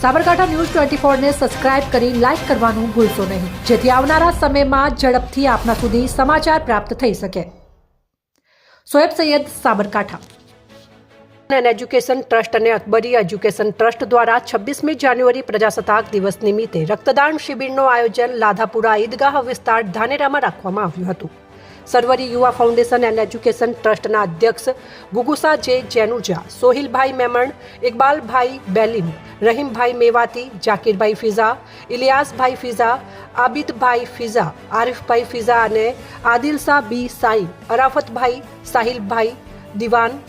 Sabarkantha news twenty ફોરને subscribe કરી like કરવાનું ભૂલશો નહીં. જેથી આવનારા સમયમાં ઝડપથી આપના સુધી સમાચાર પ્રાપ્ત થઈ શકે. Soeb Saiyed Sabarkantha. And education trust અને અકબરી એજ્યુકેશન ટ્રસ્ટ દ્વારા છવ્વીસમી જાન્યુઆરી પ્રજાસત્તાક દિવસ નિમિત્તે રક્તદાન શિબિરનું આયોજન લાધાપુરા ઈદગાહ વિસ્તાર ધાનેરામાં રાખવામાં આવ્યું હતું. સરવરી યુવા ફાઉન્ડેશન એન્ડ એજ્યુકેશન ટ્રસ્ટના અધ્યક્ષ ગુગુસા જે જેનુજા, સોહિલભાઈ મેમણ, ઇકબાલભાઈ બેલિમ, રહીમભાઈ મેવાતી, જાકીરભાઈ ફિઝા, ઇલિયાસભાઈ ફિઝા, આબિદભાઈ ફિઝા, આરિફભાઈ ફિઝા અને આદિલશા બી સાઈ અરાફતભાઈ, સાહિલભાઈ દિવાન,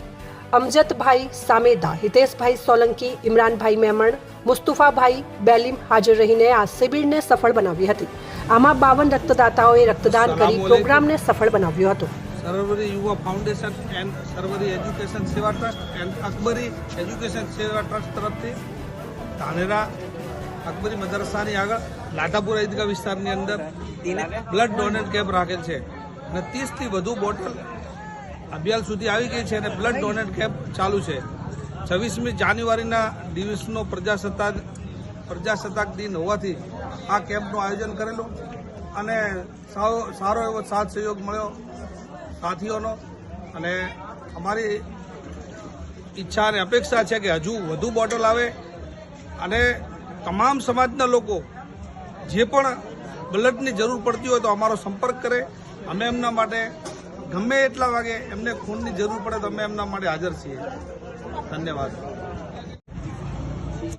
અમજદભાઈ સામેદા, હિતેશભાઈ સોલંકી, ઇમરાનભાઈ મેમણ, મુસ્તુફાભાઈ બેલીમ હાજર રહીને આ શિબિરને સફળ બનાવી હતી. આમાં બાવન રક્તદાતાઓએ રક્તદાન કરી પ્રોગ્રામને સફળ બનાવ્યો હતો. Sarvari Yuva foundation and Sarvari education Seva trust and Akbari education Seva trust તરફથી ધાનેરા અકબરી મદરસાની આગળ લાઠાપુરા ઈદગાહ વિસ્તારની અંદર બ્લડ ડોનેટ કેમ્પ રાખેલ છે અને ત્રીસથી વધુ બોટલ અભિયાન સુધી આવી ગઈ છે અને બ્લડ ડોનેટ કેમ્પ ચાલુ છે. છવ્વીસમી જાન્યુઆરીના દિવસનો પ્રજાસત્તાક પ્રજાસત્તાક દિન હોવાથી આ કેમ્પનું આયોજન કરેલું અને સારો એવો સાથ સહયોગ મળ્યો સાથીઓનો. અને અમારી ઈચ્છા અને અપેક્ષા છે કે હજુ વધુ બોટલ આવે અને તમામ સમાજના લોકો જે પણ બ્લડની જરૂર પડતી હોય તો અમારો સંપર્ક કરે. અમે એમના માટે ગમે એટલા વાગે એમને ખૂનની જરૂર પડે તો અમે એમના માટે હાજર છીએ. ધન્યવાદ.